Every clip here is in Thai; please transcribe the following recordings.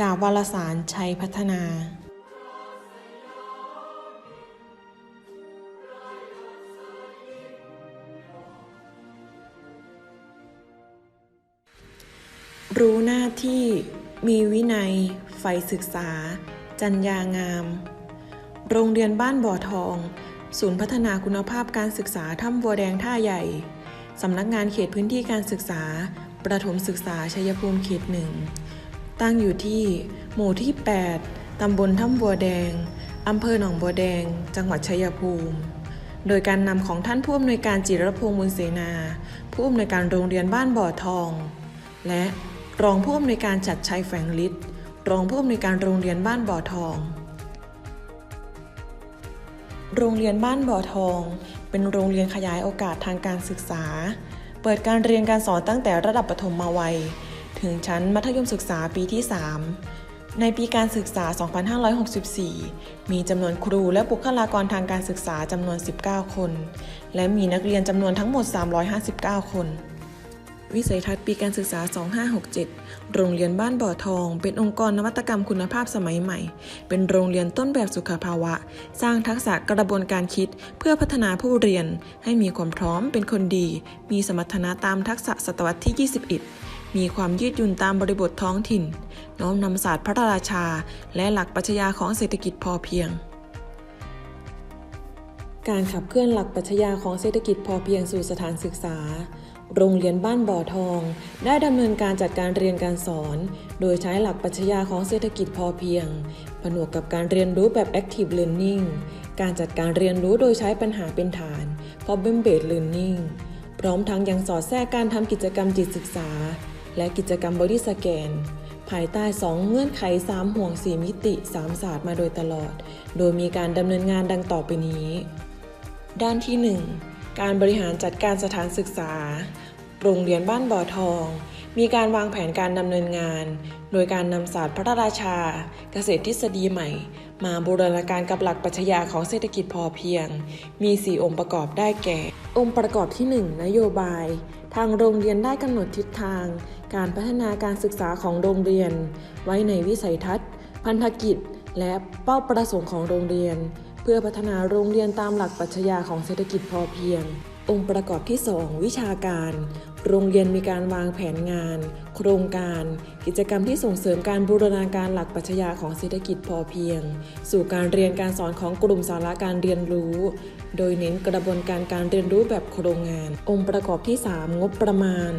จากวารสารชัยพัฒนารู้หน้าที่มีวินัย ใฝ่ศึกษา จัญญางาม โรงเรียนบ้านบ่อทอง ศูนย์พัฒนาคุณภาพการศึกษาถ้ำบัวแดงท่าใหญ่ สำนักงานเขตพื้นที่การศึกษา ประถมศึกษาชัยภูมิเขตหนึ่ง ตั้งอยู่ที่ หมู่ที่ 8 ตำบลถ้ำบัวแดง อำเภอหนองบัวแดง จังหวัดชัยภูมิ โดยการนำของท่านผู้อำนวยการจิรพงษ์มุลเสนา ผู้อำนวยการโรงเรียนบ้านบ่อทอง และรองผู้อำนวยการจัดชัยแฝงฤทธิ์รองผู้อำนวยการโรงเรียนบ้านบ่อทอง โรงเรียนบ้านบ่อทอง เป็นโรงเรียนขยายโอกาสทางการศึกษา เปิดการเรียนการสอนตั้งแต่ระดับประถมมาวัย ถึงชั้นมัธยมศึกษาปีที่ 3 ในปีการศึกษา 2564 มีจำนวนครูและบุคลากรทางการศึกษาจำนวน 19 คน และมีนักเรียนจำนวนทั้งหมด 359 คนวิสัยทัศน์ปีการศึกษา 2567 โรงเรียนบ้านบ่อทอง เป็นองค์กรนวัตกรรมคุณภาพสมัยใหม่ เป็นโรงเรียนต้นแบบสุขภาวะ สร้างทักษะกระบวนการคิดเพื่อพัฒนาผู้เรียน ให้มีความพร้อมเป็นคนดี มีสมรรถนะตามทักษะศตวรรษที่ 21 มีความยืดหยุ่นตามบริบทท้องถิ่น น้อมนำศาสตร์พระราชา และหลักปรัชญาของเศรษฐกิจพอเพียง การขับเคลื่อนหลักปรัชญาของเศรษฐกิจพอเพียงสู่สถานศึกษา โรงเรียนบ้านบ่อทอง ได้ดำเนินการจัดการเรียนการสอน โดยใช้หลักปรัชญาของเศรษฐกิจพอเพียง ผนวกกับการเรียนรู้แบบ active learning การจัดการเรียนรู้โดยใช้ปัญหาเป็นฐาน problem based learning พร้อมทั้งยังสอดแทรกการทำกิจกรรมจิตศึกษา และกิจกรรม body scan ภายใต้ 2 เงื่อนไข 3 ห่วง 4 มิติ 3 ศาสตร์มาโดยตลอด โดยมีการดำเนินงานดังต่อไปนี้ ด้านที่ 1 การบริหารจัดการสถานศึกษา โรงเรียนบ้านบ่อทอง มีการวางแผนการดำเนินงาน โดยการนำศาสตร์พระราชา เกษตรทฤษฎีใหม่ มาบูรณาการกับหลักปรัชญาของเศรษฐกิจพอเพียง มี 4 องค์ประกอบได้แก่ องค์ประกอบที่ 1 นโยบาย ทางโรงเรียนได้กำหนดทิศทาง การพัฒนาการศึกษาของโรงเรียน ไว้ในวิสัยทัศน์ พันธกิจ และเป้าประสงค์ของโรงเรียน เพื่อพัฒนาโรงเรียนตามหลักปรัชญาของเศรษฐกิจพอเพียง องค์ประกอบที่ 2 วิชาการ โรงเรียนมีการวางแผนงาน โครงการ กิจกรรมที่ส่งเสริมการบูรณาการหลักปรัชญาของเศรษฐกิจพอเพียง สู่การเรียนการสอนของกลุ่มสาระการเรียนรู้ โดยเน้นกระบวนการการเรียนรู้แบบโครงงาน องค์ประกอบที่ 3 งบประมาณ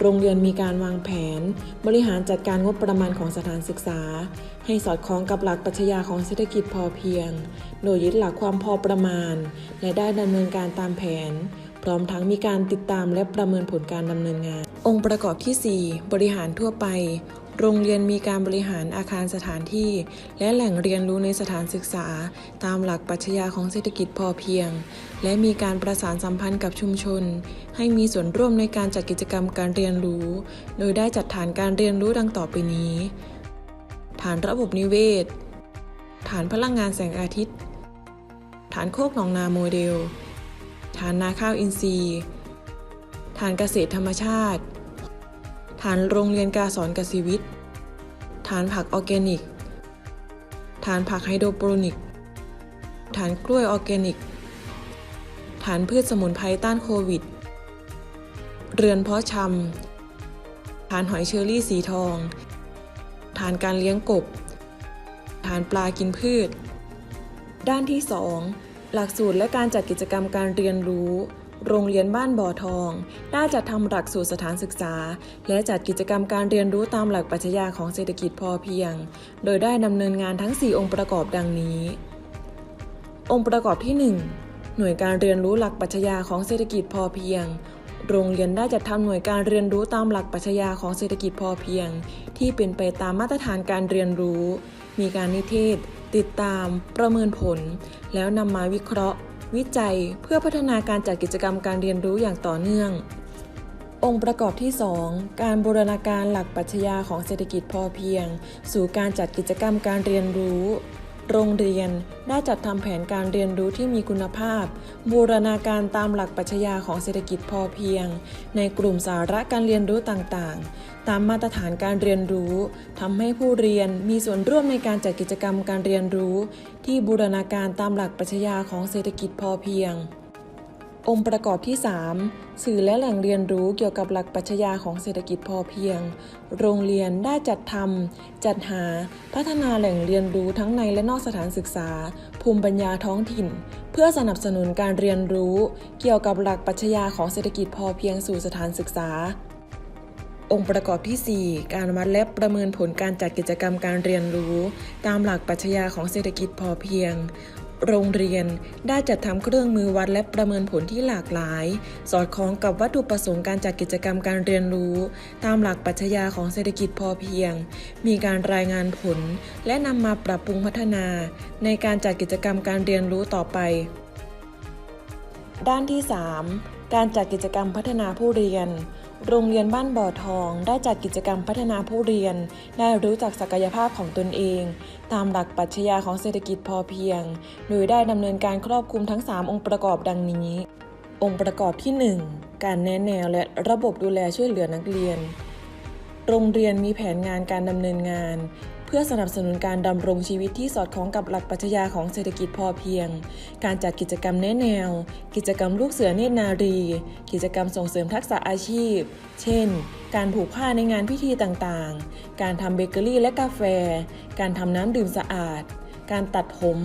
โรงเรียนมีการวางแผน บริหารจัดการงบประมาณของสถานศึกษา ให้สอดคล้องกับหลักปรัชญาของเศรษฐกิจพอเพียง โดยยึดหลักความพอประมาณ และได้ดำเนินการตามแผน พร้อมทั้งมีการติดตามและประเมินผลการดำเนินงาน องค์ประกอบที่ 4 บริหารทั่วไป โรงเรียนมีการบริหารอาคารสถานที่ และแหล่งเรียนรู้ในสถานศึกษา ตามหลักปรัชญาของเศรษฐกิจพอเพียง และมีการประสานสัมพันธ์กับชุมชน ให้มีส่วนร่วมในการจัดกิจกรรมการเรียนรู้ โดยได้จัดฐานการเรียนรู้ดังต่อไปนี้ ฐานระบบนิเวศ ฐานพลังงานแสงอาทิตย์ ฐานโคกหนองนาโมเดล ฐานนาข้าวอินทรีย์ ฐานเกษตรธรรมชาติ ฐานโรงเรียนการสอนกสิวิทย์ ฐานผักออร์แกนิก ฐานผักไฮโดรโปรนิก ฐานกล้วยออร์แกนิก ฐานพืชสมุนไพรต้านโควิด เรือนเพาะชำ ฐานหอยเชอรี่สีทอง ฐานการเลี้ยงกบ ฐานปลากินพืช ด้านที่ 2 หลักสูตรและการจัดกิจกรรมการเรียนรู้ โรงเรียนบ้านบ่อทอง ได้จัดทำหลักสูตรสถานศึกษา และจัดกิจกรรมการเรียนรู้ตามหลักปรัชญาของเศรษฐกิจพอเพียง โดยได้ดำเนินงานทั้ง 4 องค์ประกอบดังนี้ องค์ประกอบที่ 1 หน่วยการเรียนรู้หลักปรัชญาของเศรษฐกิจพอเพียงโรงเรียนได้จัดทำหน่วยการเรียนรู้ตามหลักปรัชญาของเศรษฐกิจพอเพียง ที่เป็นไปตามมาตรฐานการเรียนรู้ มีการนิเทศ ติดตามประเมินผล แล้วนำมาวิเคราะห์ วิจัยเพื่อพัฒนาการจัดกิจกรรมการเรียนรู้อย่างต่อเนื่อง องค์ประกอบที่ 2 การบูรณาการหลักปรัชญาของเศรษฐกิจพอเพียง สู่การจัดกิจกรรมการเรียนรู้ โรงเรียนได้จัดทำแผนการเรียนรู้ที่มีคุณภาพ บูรณาการตามหลักปรัชญาของเศรษฐกิจพอเพียง ในกลุ่มสาระการเรียนรู้ต่างๆ ตามมาตรฐานการเรียนรู้ทำให้ผู้เรียนมีส่วนร่วมในการจัดกิจกรรมการเรียนรู้ ที่บูรณาการตามหลักปรัชญาของเศรษฐกิจพอเพียง องค์ประกอบที่ 3 สื่อและแหล่งเรียนรู้เกี่ยวกับหลักปรัชญาของเศรษฐกิจพอเพียง โรงเรียนได้จัดทำจัดหาพัฒนาแหล่งเรียนรู้ทั้งในและนอกสถานศึกษา ภูมิปัญญาท้องถิ่น เพื่อสนับสนุนการเรียนรู้ เกี่ยวกับหลักปรัชญาของเศรษฐกิจพอเพียงสู่สถานศึกษา องค์ประกอบที่ 4 การวัดและประเมินผลการจัดกิจกรรมการเรียนรู้ ตามหลักปรัชญาของเศรษฐกิจพอเพียง โรงเรียนได้จัดทำเครื่องมือวัดและประเมินผลที่หลากหลาย สอดคล้องกับวัตถุประสงค์การจัดกิจกรรมการเรียนรู้ ตามหลักปรัชญาของเศรษฐกิจพอเพียง มีการรายงานผล และนำมาปรับปรุงพัฒนา ในการจัดกิจกรรมการเรียนรู้ต่อไป ด้านที่ 3 การจัดกิจกรรมพัฒนาผู้เรียน โรงเรียนบ้านบ่อทองได้จัดกิจกรรมพัฒนาผู้เรียน ได้รู้จักศักยภาพของตนเอง ตามหลักปรัชญาของเศรษฐกิจพอเพียง โดยได้ดำเนินการครอบคลุมทั้ง 3 องค์ประกอบดังนี้ องค์ประกอบที่ 1 การแนะแนวและระบบดูแลช่วยเหลือนักเรียน โรงเรียนมีแผนงานการดำเนินงาน พื่อสนับสนุนการดำรงชีวิตที่สอดคล้องกับหลักปรัชญาของเศรษฐกิจพอเพียง การจัดกิจกรรมแนแนว กิจกรรมลูกเสือเนตรนารี กิจกรรมส่งเสริมทักษะอาชีพ เช่น การผูกผ้าในงานพิธีต่างๆ การทำเบเกอรี่และกาแฟ การทำน้ำดื่มสะอาด การตัดผม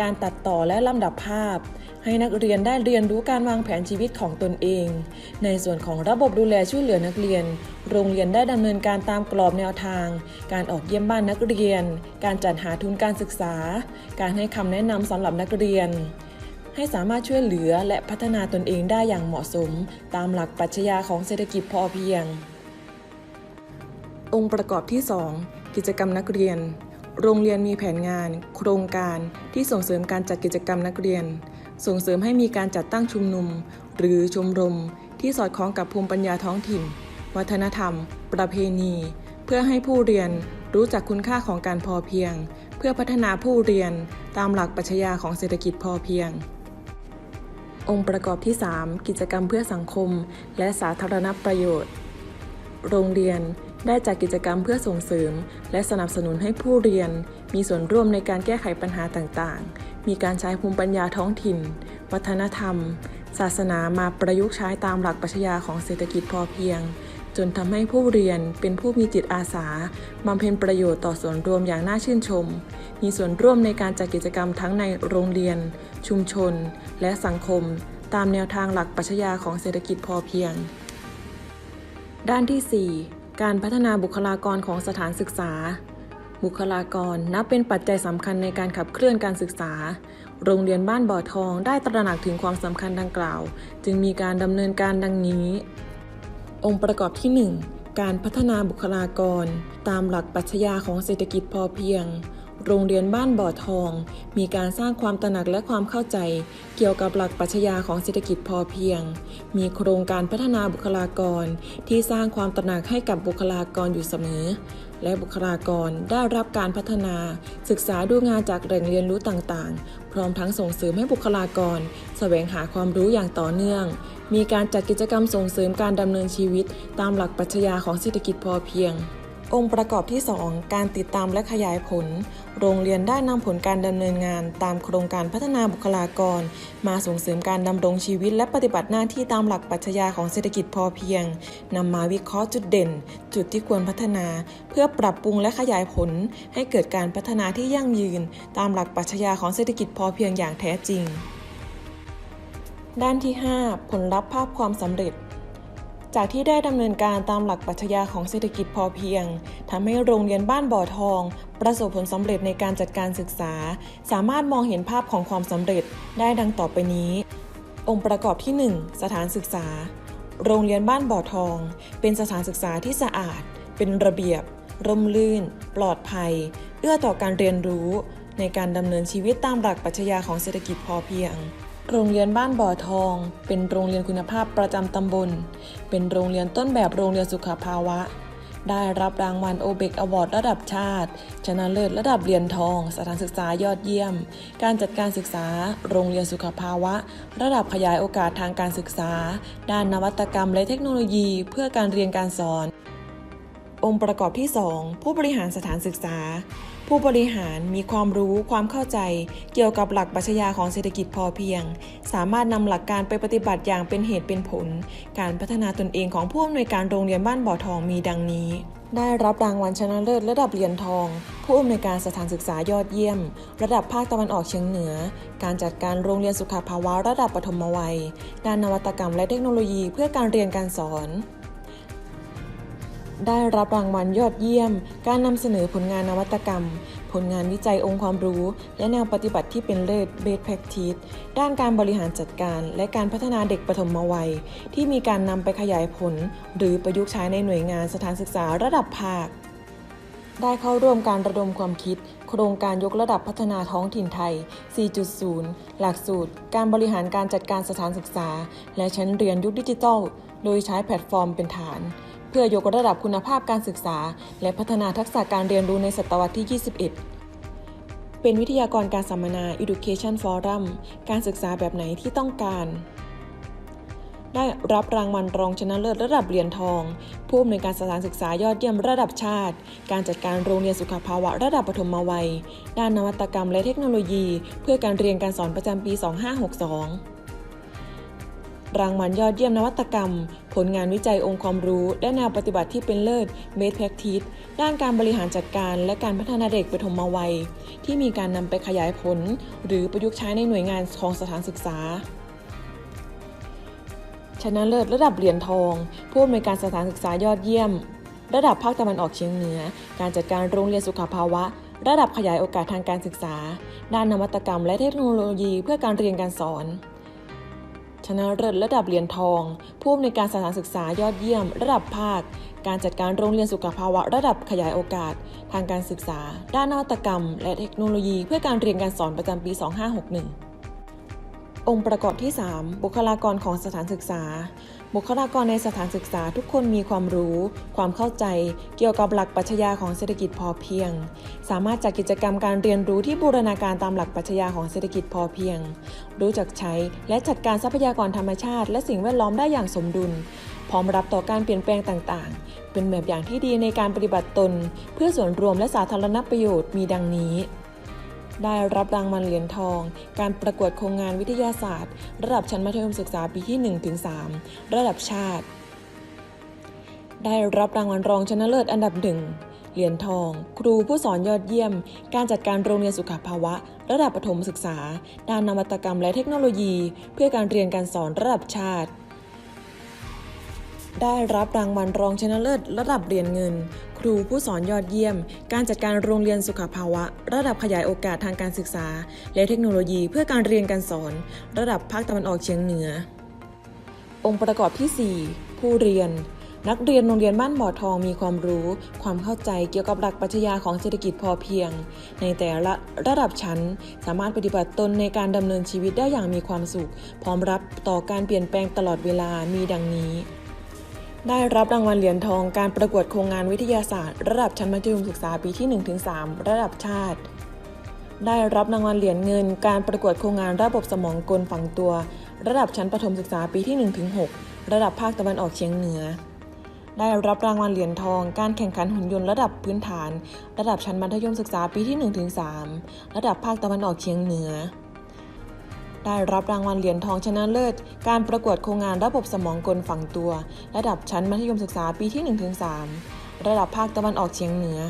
การตัดต่อและลำดับภาพ ให้นักเรียนได้เรียนรู้การวางแผนชีวิตของตนเอง ในส่วนของระบบดูแลช่วยเหลือนักเรียน โรงเรียนได้ดำเนินการตามกรอบแนวทาง การออกเยี่ยมบ้านนักเรียน การจัดหาทุนการศึกษา การให้คำแนะนำสำหรับนักเรียนให้สามารถช่วยเหลือและพัฒนาตนเองได้อย่างเหมาะสม ตามหลักปรัชญาของเศรษฐกิจพอเพียง องค์ประกอบที่ 2 กิจกรรมนักเรียน โรงเรียนมีแผนงาน โครงการที่ส่งเสริมการจัดกิจกรรมนักเรียน ส่งเสริมให้มีการจัดตั้งชุมนุม หรือชมรม ที่สอดคล้องกับภูมิปัญญาท้องถิ่น วัฒนธรรม ประเพณี เพื่อให้ผู้เรียนรู้จักคุณค่าของการพอเพียง เพื่อพัฒนาผู้เรียนตามหลักปรัชญาของเศรษฐกิจพอเพียง องค์ประกอบที่ 3 กิจกรรมเพื่อสังคม และสาธารณประโยชน์ โรงเรียน ได้จัดกิจกรรมเพื่อส่งเสริม และสนับสนุนให้ผู้เรียน มีส่วนร่วมในการแก้ไขปัญหาต่างๆ มีการใช้ภูมิปัญญาท้องถิ่น วัฒนธรรม ศาสนามาประยุกต์ใช้ตามหลักปรัชญาของเศรษฐกิจพอเพียง จนทำให้ผู้เรียนเป็นผู้มีจิตอาสาบำเพ็ญประโยชน์ต่อส่วนรวมอย่างน่าชื่นชม มีส่วนร่วมในการจัดกิจกรรมทั้งในโรงเรียน ชุมชน และสังคม ตามแนวทางหลักปรัชญาของเศรษฐกิจพอเพียง ด้านที่ 4 การพัฒนาบุคลากรของสถานศึกษา บุคลากรนับเป็นปัจจัยสำคัญในการขับเคลื่อนการศึกษา โรงเรียนบ้านบ่อทองได้ตระหนักถึงความสำคัญดังกล่าว จึงมีการดำเนินการดังนี้ องค์ประกอบที่ 1 การพัฒนาบุคลากร ตามหลักปรัชญาของเศรษฐกิจพอเพียง โรงเรียนบ้านบ่อทอง มีการสร้างความตระหนักและความเข้าใจ เกี่ยวกับหลักปรัชญาของเศรษฐกิจพอเพียง มีโครงการพัฒนาบุคลากร ที่สร้างความตระหนักให้กับบุคลากรอยู่เสมอ และบุคลากรได้รับการพัฒนา ศึกษาดูงานจากแหล่งเรียนรู้ต่างๆ พร้อมทั้งส่งเสริมให้บุคลากร แสวงหาความรู้อย่างต่อเนื่อง มีการจัดกิจกรรมส่งเสริมการดำเนินชีวิต ตามหลักปรัชญาของเศรษฐกิจพอเพียง องค์ประกอบที่ 2 การติดตามและขยายผล โรงเรียนได้นำผลการดำเนินงาน ตามโครงการพัฒนาบุคลากร มาส่งเสริมการดำรงชีวิต และปฏิบัติหน้าที่ตามหลักปรัชญาของเศรษฐกิจพอเพียงนำมาวิเคราะห์จุดเด่น จุดที่ควรพัฒนา เพื่อปรับปรุงและขยายผล ให้เกิดการพัฒนาที่ยั่งยืน ตามหลักปรัชญาของเศรษฐกิจพอเพียงอย่างแท้จริง ด้านที่ 5 ผลลัพธ์ภาพความสำเร็จ จากที่ได้ดำเนินการตามหลักปรัชญาของเศรษฐกิจพอเพียงทำให้โรงเรียนบ้านบ่อทอง ประสบผลสำเร็จในการจัดการศึกษา สามารถมองเห็นภาพของความสำเร็จได้ดังต่อไปนี้ องค์ประกอบที่ 1 สถานศึกษา โรงเรียนบ้านบ่อทอง เป็นสถานศึกษาที่สะอาด เป็นระเบียบ ร่มรื่น ปลอดภัย เอื้อต่อการเรียนรู้ ในการดำเนินชีวิตตามหลักปรัชญาของเศรษฐกิจพอเพียง โรงเรียนบ้านบ่อทอง เป็นโรงเรียนคุณภาพประจำตำบล เป็นโรงเรียนต้นแบบโรงเรียนสุขภาวะ ได้รับรางวัลโอเบกอวอร์ดระดับชาติ ชนะเลิศระดับเหรียญทอง สถานศึกษายอดเยี่ยม การจัดการศึกษา โรงเรียนสุขภาวะ ระดับขยายโอกาสทางการศึกษา ด้านนวัตกรรมและเทคโนโลยีเพื่อการเรียนการสอน องค์ประกอบที่ 2 ผู้บริหารสถานศึกษา ผู้บริหารมีความรู้ความเข้าใจ เกี่ยวกับหลักปรัชญาของเศรษฐกิจพอเพียง สามารถนำหลักการไปปฏิบัติอย่างเป็นเหตุเป็นผล การพัฒนาตนเองของผู้อำนวยการโรงเรียนบ้านบ่อทองมีดังนี้ ได้รับรางวัลชนะเลิศระดับเหรียญทอง ผู้อำนวยการสถานศึกษายอดเยี่ยม ระดับภาคตะวันออกเฉียงเหนือ การจัดการโรงเรียนสุขภาวะระดับปฐมวัย ด้านนวัตกรรมและเทคโนโลยีเพื่อการเรียนการสอน ได้รับรางวัลยอดเยี่ยม การนำเสนอผลงานนวัตกรรม ผลงานวิจัยองค์ความรู้ และแนวปฏิบัติที่เป็นเลิศ Best Practice ด้านการบริหารจัดการ และการพัฒนาเด็กปฐมวัย ที่มีการนำไปขยายผล หรือประยุกต์ใช้ในหน่วยงานสถานศึกษาระดับภาค ได้เข้าร่วมการระดมความคิด โครงการยกระดับพัฒนาท้องถิ่นไทย 4.0 หลักสูตร การบริหารการจัดการสถานศึกษา และชั้นเรียนยุคดิจิทัล โดยใช้แพลตฟอร์มเป็นฐาน เพื่อยกระดับคุณภาพการศึกษา และพัฒนาทักษะการเรียนรู้ในศตวรรษที่ 21 เป็นวิทยากรการสัมมนา Education Forum การศึกษาแบบไหนที่ต้องการ ได้รับรางวัลรองชนะเลิศระดับเหรียญทอง ผู้อำนวยการสถานศึกษายอดเยี่ยมระดับชาติ การจัดการโรงเรียนสุขภาวะระดับปฐมวัย ด้านนวัตกรรมและเทคโนโลยี เพื่อการเรียนการสอนประจำปี 2562 รางวัลยอดเยี่ยมนวัตกรรม ผลงานวิจัยองค์ความรู้ และแนวปฏิบัติที่เป็นเลิศ Best Practice ด้านการบริหารจัดการและการพัฒนาเด็กปฐมวัย ที่มีการนำไปขยายผล หรือประยุกต์ใช้ในหน่วยงานของสถานศึกษาชนะเลิศระดับเหรียญทองผู้อำนวยการสถานศึกษายอดเยี่ยม ระดับภาคตะวันออกเฉียงเหนือ การจัดการโรงเรียนสุขภาวะ ระดับขยายโอกาสทางการศึกษา ด้านนวัตกรรมและเทคโนโลยีเพื่อการเรียนการสอน ชนะเลิศระดับเหรียญทอง ผู้อำนวยการสถานศึกษายอดเยี่ยม ระดับภาค การจัดการโรงเรียนสุขภาวะระดับขยายโอกาส ทางการศึกษา ด้านนวัตกรรม และเทคโนโลยีเพื่อการเรียนการสอนประจำปี 2561 องค์ประกอบที่ 3 บุคลากรของสถานศึกษา บุคลากรในสถานศึกษาทุกคนมีความรู้ ความเข้าใจ เกี่ยวกับหลักปรัชญาของเศรษฐกิจพอเพียง สามารถจัดกิจกรรมการเรียนรู้ที่บูรณาการตามหลักปรัชญาของเศรษฐกิจพอเพียง รู้จักใช้และจัดการทรัพยากรธรรมชาติ และสิ่งแวดล้อมได้อย่างสมดุล พร้อมรับต่อการเปลี่ยนแปลงต่าง ๆ เป็นแบบอย่างที่ดีในการปฏิบัติตน เพื่อส่วนรวมและสาธารณประโยชน์มีดังนี้ ได้รับรางวัลเหรียญทอง การประกวดโครงงานวิทยาศาสตร์ ระดับชั้นมัธยมศึกษาปีที่ 1-3 ระดับชาติ ได้รับรางวัลรองชนะเลิศอันดับหนึ่งเหรียญทอง ครูผู้สอนยอดเยี่ยม การจัดการโรงเรียนสุขภาวะ ระดับประถมศึกษา ด้านนวัตกรรมและเทคโนโลยี เพื่อการเรียนการสอนระดับชาติ ได้รับรางวัลรองชนะเลิศ ระดับเหรียญเงิน ครูผู้สอนยอดเยี่ยม การจัดการโรงเรียนสุขภาวะ ระดับขยายโอกาสทางการศึกษา และเทคโนโลยีเพื่อการเรียนการสอน ระดับภาคตะวันออกเฉียงเหนือ องค์ประกอบที่ 4 ผู้เรียนนักเรียนโรงเรียนบ้านบ่อทองมีความรู้ ความเข้าใจเกี่ยวกับหลักปรัชญาของเศรษฐกิจพอเพียง ในแต่ละระดับชั้น สามารถปฏิบัติตนในการดำเนินชีวิตได้อย่างมีความสุข พร้อมรับต่อการเปลี่ยนแปลงตลอดเวลามีดังนี้ ได้รับรางวัลเหรียญทองการประกวดโครงงานวิทยาศาสตร์ ระดับชั้นมัธยมศึกษาปีที่ 1-3 ระดับชาติ ได้รับรางวัลเหรียญเงิน การประกวดโครงงานระบบสมองกลฝังตัว ระดับชั้นประถมศึกษาปีที่ 1-6 ระดับภาคตะวันออกเฉียงเหนือ ได้รับรางวัลเหรียญทอง การแข่งขันหุ่นยนต์ระดับพื้นฐาน ระดับชั้นมัธยมศึกษาปีที่ 1-3 ระดับภาคตะวันออกเฉียงเหนือ ได้รับรางวัลเหรียญทองชนะเลิศ การประกวดโครงงานระบบสมองกลฝังตัว ระดับชั้นมัธยมศึกษาปีที่ 1-3 ระดับภาคตะวันออกเฉียงเหนือ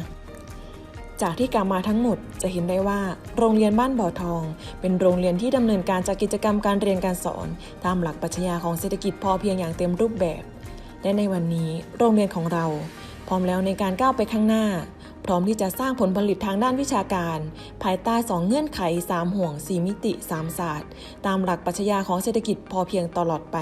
จากที่กล่าวมาทั้งหมดจะเห็นได้ว่า โรงเรียนบ้านบ่อทอง เป็นโรงเรียนที่ดำเนินการจัดกิจกรรมการเรียนการสอน ตามหลักปรัชญาของเศรษฐกิจพอเพียงอย่างเต็มรูปแบบ และในวันนี้โรงเรียนของเรา พร้อมแล้วในการก้าวไปข้างหน้า พร้อมที่จะสร้างผลผลิตทางด้านวิชาการ ภายใต้สองเงื่อนไข 3 ห่วง 4 มิติ 3 ศาสตร์ ตามหลักปรัชญาของเศรษฐกิจพอเพียงตลอดไป